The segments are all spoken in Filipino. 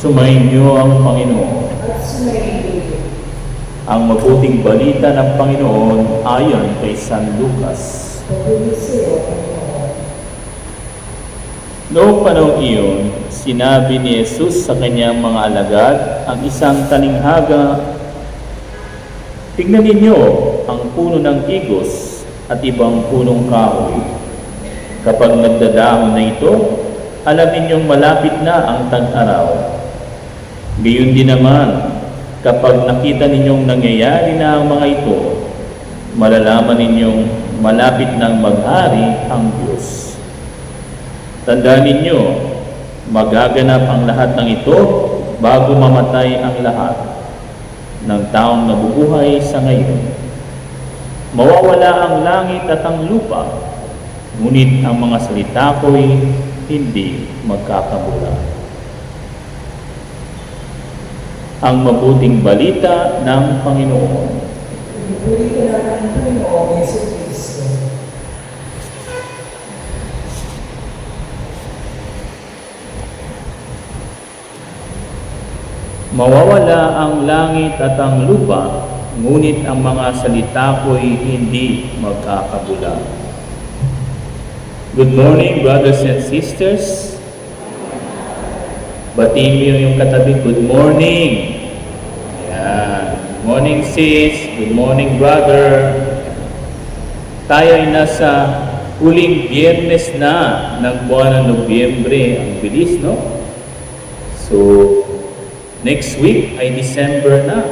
Sumainyo ang Panginoon. sumayin Ang mabuting balita ng Panginoon ayon kay San Lucas. Noong panahon iyon, sinabi ni Jesus sa kanyang mga alagad ang isang talinghaga, Tignan ninyo ang puno ng igos at ibang punong kahoy. Kapag nagdadahon na ito, alam ninyong malapit na ang tag-araw. Gayon din naman, kapag nakita ninyong nangyayari na ang mga ito, malalaman ninyong malapit nang maghari ang Diyos. Tandaan ninyo, magaganap ang lahat ng ito bago mamatay ang lahat ng taong nabubuhay sa ngayon. Mawawala ang langit at ang lupa, ngunit ang mga salita ko'y hindi magkakamula. Ang mabuting balita ng Panginoon. Pinupuri ka namin, Panginoon Yesu. Mawawala ang langit at ang lupa, ngunit ang mga salita ko'y hindi magkakabula. Good morning, brothers and sisters. Batiin mo yung katabi, good morning. Sis. Good morning, brother. Tayo ay nasa huling biyernes na ng buwan ng Nobyembre. Ang bilis, no? So, Next week ay December na.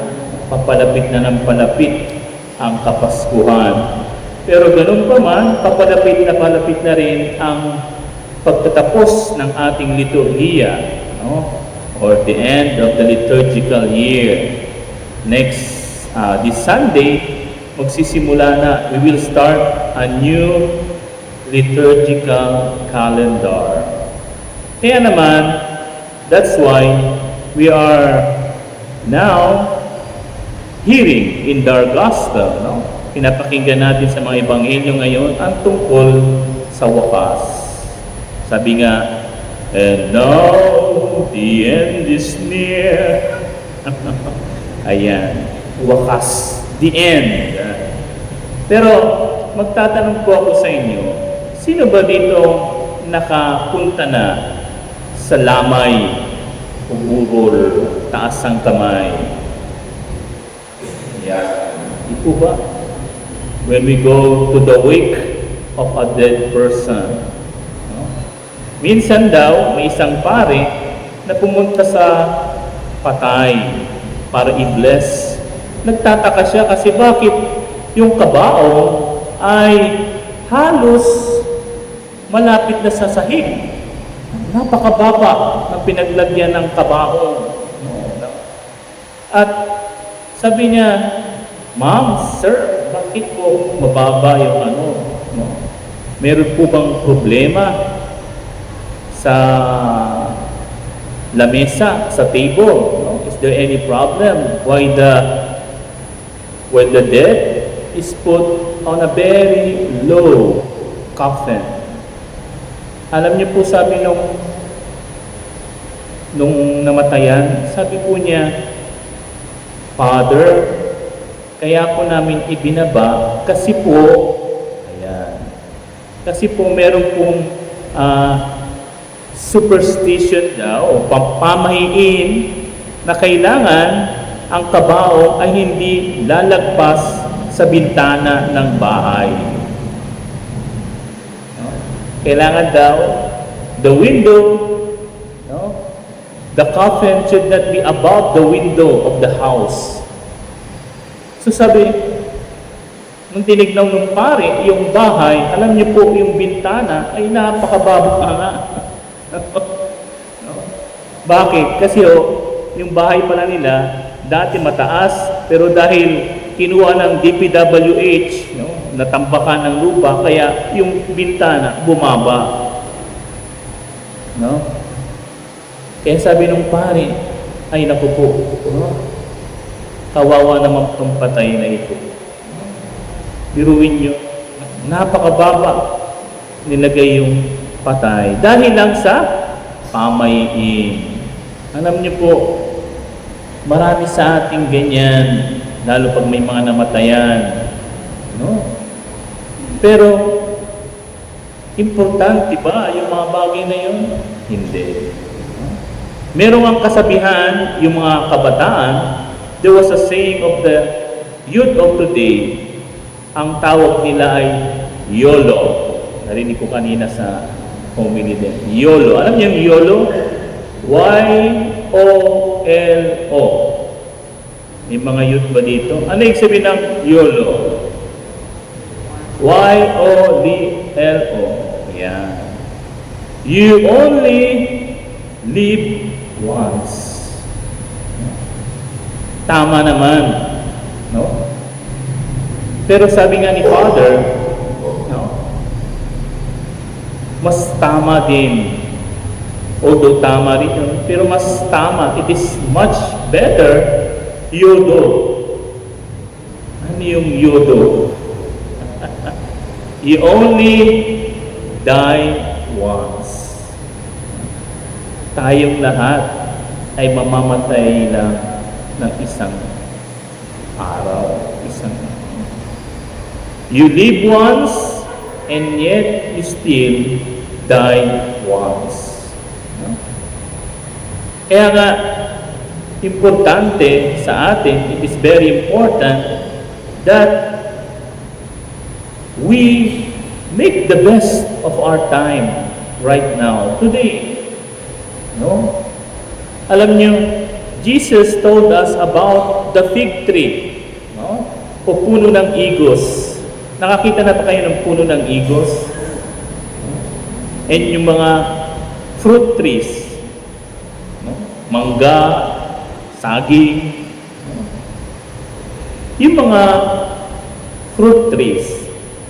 Papalapit na ng palapit ang Kapaskuhan. Pero ganun pa man, papalapit na palapit na rin ang pagtatapos ng ating liturhiya. No? Or the end of the liturgical year. Next, uh, this Sunday, magsisimula na, we will start a new liturgical calendar. Kaya naman, that's why we are now hearing in the gospel, no? Pinapakinggan natin sa mga ebanghelyo ngayon ang tungkol sa wakas. Sabi nga, And now the end is near. Ayan, wakas, the end. Pero magtatanong po ako sa inyo, sino ba dito nakapunta na sa lamay Umurol, taas ang kamay. Yeah. Di po ba? When we go to the wake of a dead person. No? Minsan daw, may isang pare na pumunta sa patay para i-bless. Nagtataka siya kasi bakit yung kabao ay halos malapit na sa sahig. Napakababa ng pinaglagyan ng kabaong. At sabi niya, Ma'am, sir, bakit po mababa yung ano? No? Meron po bang problema sa lamesa, sa table? Is there any problem? Why the when the dead is put on a very low coffin? Alam niyo po sabi nung nung namatayan, sabi po niya, Father, kaya po namin ibinaba kasi po, ayan, kasi po meron pong ah, superstition daw, o pampamahiin na kailangan ang kabao ay hindi lalagpas sa bintana ng bahay. No? Kailangan daw the window, no? the coffin should not be above the window of the house. So sabi, nung tinignan ng pare, yung bahay, alam niyo po, yung bintana ay napakababa nga. no? Bakit? Kasi oh, yung bahay pala nila, dati mataas, pero dahil kinuha ng DPWH, no, natambakan ng lupa, kaya yung bintana bumaba. No? Kaya sabi nung pare, ay naku po, no? kawawa naman itong patay na ito. Biruin nyo, napakababa nilagay yung patay dahil lang sa pamayiin. Alam niyo po, marami sa ating ganyan, lalo pag may mga namatayan. No? Pero, importante ba yung mga bagay na yun? Hindi. Merong ang kasabihan, yung mga kabataan, there was a saying of the youth of today, ang tawag nila ay YOLO. Narinig ko kanina sa homily din. YOLO. Alam niyo yung YOLO? Y-O-L-O. May mga youth ba dito? Ano yung sabihin ng YOLO? Y-O-L-O. Yan. You only live once. Tama naman. No? Pero sabi nga ni Father, no? Mas tama din. Although tama rin yun, pero mas tama. It is much better yodo. Ano yung yodo? you only die once. Tayong lahat ay mamamatay lang ng isang araw, isang You live once and yet you still die once. Kaya nga, importante sa atin, it is very important that we make the best of our time right now, today. No? Alam niyo, Jesus told us about the fig tree, no? O puno ng igos. Nakakita na ba kayo ng puno ng igos? And yung mga fruit trees? Mangga, saging, yung mga fruit trees,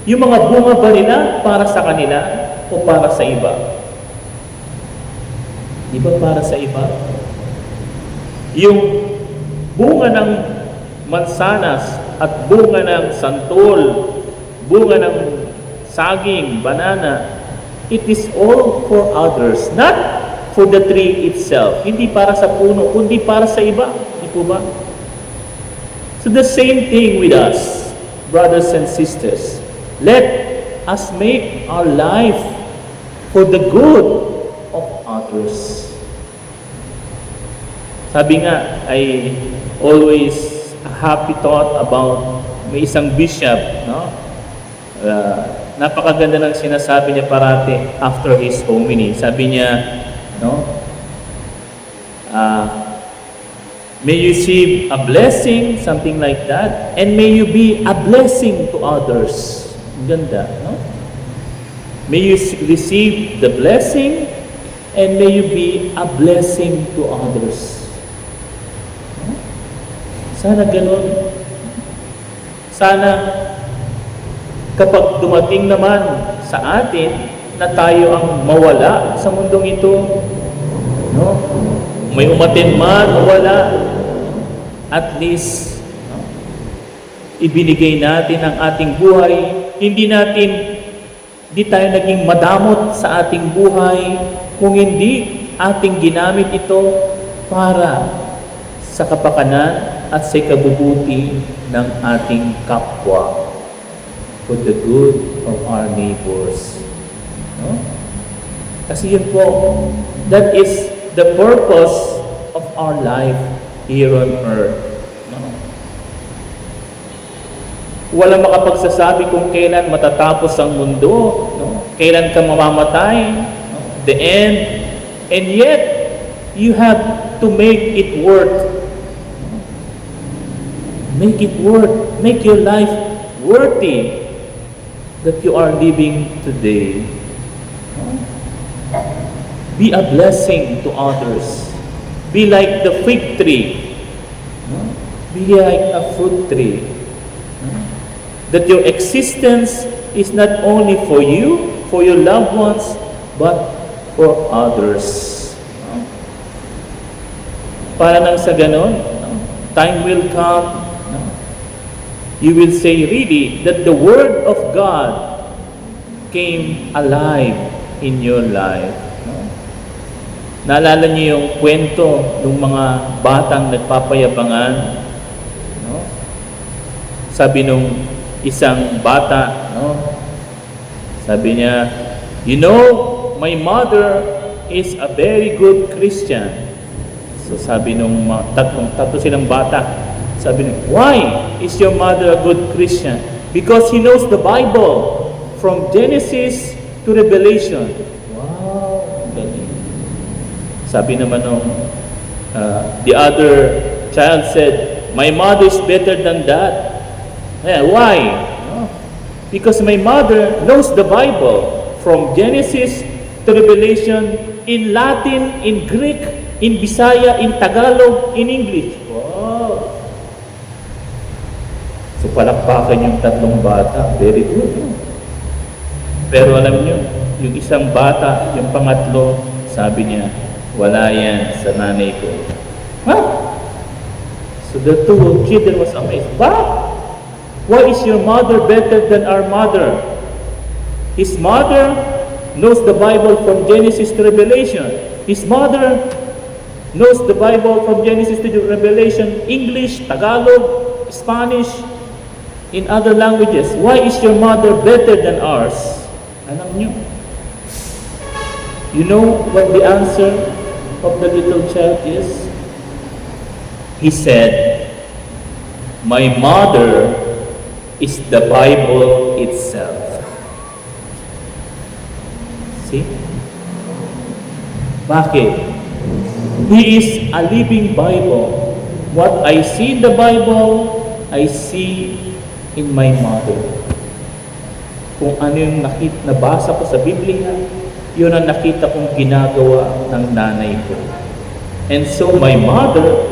yung mga bunga ba nila para sa kanila o para sa iba? Di ba para sa iba? Yung bunga ng mansanas at bunga ng santol, bunga ng saging, banana, it is all for others, not for the tree itself. Hindi para sa puno, kundi para sa iba. Di po ba? So the same thing with us, brothers and sisters. Let us make our life for the good of others. Sabi nga, I always a happy thought about may isang bishop, no? Uh, napakaganda ng sinasabi niya parati after his homily. Sabi niya? Uh, may you receive a blessing, something like that, and may you be a blessing to others. Ganda, no? May you receive the blessing, and may you be a blessing to others. Sana ganun. Sana kapag dumating naman sa atin na tayo ang mawala sa mundong ito, no? May umatin man o wala, at least no? ibinigay natin ang ating buhay. Hindi natin, hindi tayo naging madamot sa ating buhay kung hindi ating ginamit ito para sa kapakanan at sa ikabubuti ng ating kapwa for the good of our neighbors. No? Kasi yun po, that is the purpose of our life here on earth. No? Walang makapagsasabi kung kailan matatapos ang mundo, no? kailan ka mamamatay, no? the end, and yet you have to make it worth. Make it worth, make your life worthy that you are living today. Be a blessing to others. Be like the fig tree. Be like a fruit tree. That your existence is not only for you, for your loved ones, but for others. Para nang sa ganon, time will come, you will say really that the Word of God came alive in your life. Naalala niyo yung kwento ng mga batang nagpapayabangan? No? Sabi nung isang bata, no? Sabi niya, You know, my mother is a very good Christian. So sabi nung tatlong, tatlo silang bata, sabi niya, Why is your mother a good Christian? Because he knows the Bible from Genesis to Revelation. Sabi naman nung uh, the other child said, My mother is better than that. Eh, why? Because my mother knows the Bible from Genesis to Revelation in Latin, in Greek, in Bisaya, in Tagalog, in English. Wow! So palakpakan yung tatlong bata. Very good. Pero alam nyo, yung isang bata, yung pangatlo, sabi niya, wala yan sa nanay ko. Huh? So the two children was amazed. What? Why is your mother better than our mother? His mother knows the Bible from Genesis to Revelation. His mother knows the Bible from Genesis to Revelation, English, Tagalog, Spanish, in other languages. Why is your mother better than ours? Alam nyo. You know what the answer of the little child is? He said, My mother is the Bible itself. See? Bakit? He is a living Bible. What I see in the Bible, I see in my mother. Kung ano yung nakit, nabasa ko sa Biblia, yun ang nakita kong ginagawa ng nanay ko. And so my mother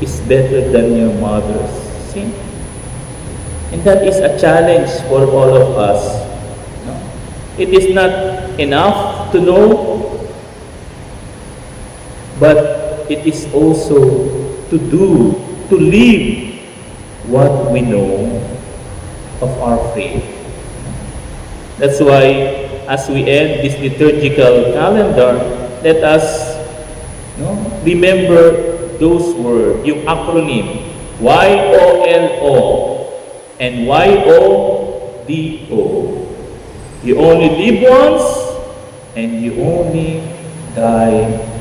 is better than your mothers. See? And that is a challenge for all of us. no? It is not enough to know, but it is also to do, to live what we know of our faith. That's why, as we end this liturgical calendar, let us no, remember those words, yung acronym, Y-O-L-O and Y-O-D-O. You only live once and you only die